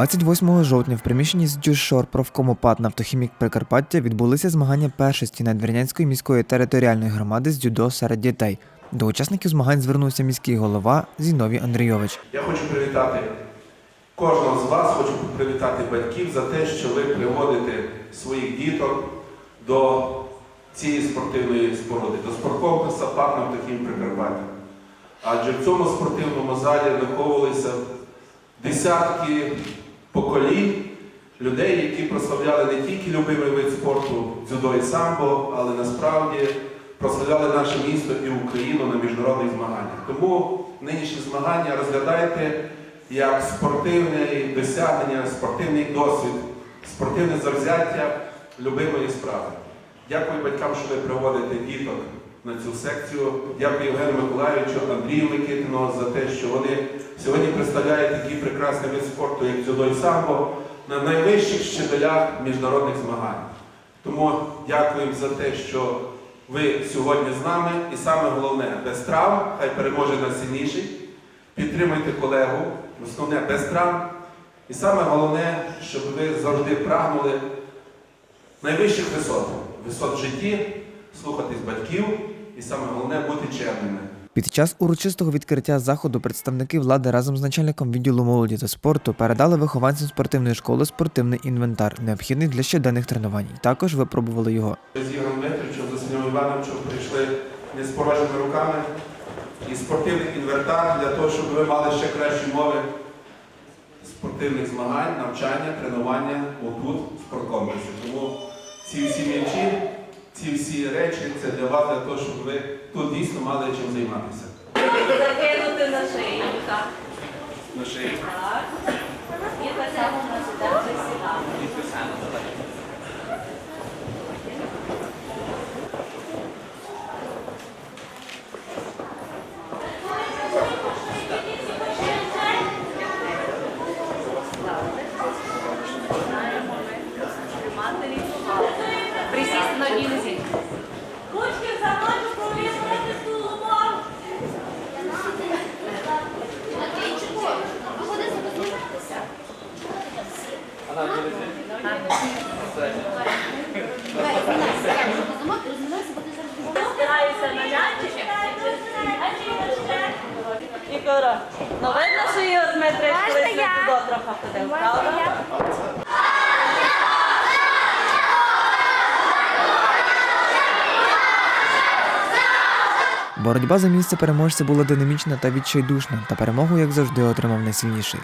28 жовтня в приміщенні з Дюшор профкому ПАД «Нафтохімік Прикарпаття відбулися змагання першості Надвірнянської міської територіальної громади з дзюдо серед дітей. До учасників змагань звернувся міський голова Зіновій Андрійович. Я хочу привітати кожного з вас, хочу привітати батьків за те, що ви приводите своїх діток до цієї спортивної споруди, до спорткомплексу «Парк Нафтохім Прикарпаття. Адже в цьому спортивному залі виховувалися десятки поколінь людей, які прославляли не тільки любимий вид спорту дзюдо і самбо, але насправді прославляли наше місто і Україну на міжнародних змаганнях. Тому нинішні змагання розглядайте як спортивне досягнення, спортивний досвід, спортивне завзяття любимої справи. Дякую батькам, що ви приводите діток на цю секцію. Дякую Євгену Миколаївичу, Андрію Микитину за те, що вони сьогодні представляють такий прекрасний вид спорту, як дзюдо і самбо, на найвищих щебелях міжнародних змагань. Тому дякуємо за те, що ви сьогодні з нами. І саме головне, без травм, хай переможе найсильніший. Підтримуйте колегу, основне без травм. І саме головне, щоб ви завжди прагнули найвищих висот, висот в житті, слухатись батьків і саме головне бути чемними. Під час урочистого відкриття заходу представники влади разом з начальником відділу молоді та спорту передали вихованцям спортивної школи спортивний інвентар, необхідний для щоденних тренувань. Також випробували його. З Ігорем Дмитровичем, з Василем Івановичем прийшли не з порожніми руками і спортивний інвентар для того, щоб ви мали ще кращі мови спортивних змагань, навчання, тренування отут, в спорткомплексі. Тому ці всі м'ячі, ці всі речі це для вас, для того, щоб ви тут дійсно мали чим займатися. Закинути на шию. Так. На шиї. Так. І так само на видно, що її от метри колись туди трохи ходив, правда? Боротьба за місце переможця була динамічна та відчайдушна, та перемогу, як завжди, отримав найсильніший.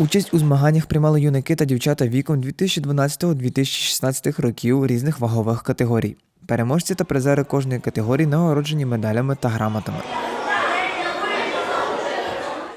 Участь у змаганнях приймали юнаки та дівчата віком 2012-2016 років різних вагових категорій. Переможці та призери кожної категорії нагороджені медалями та грамотами.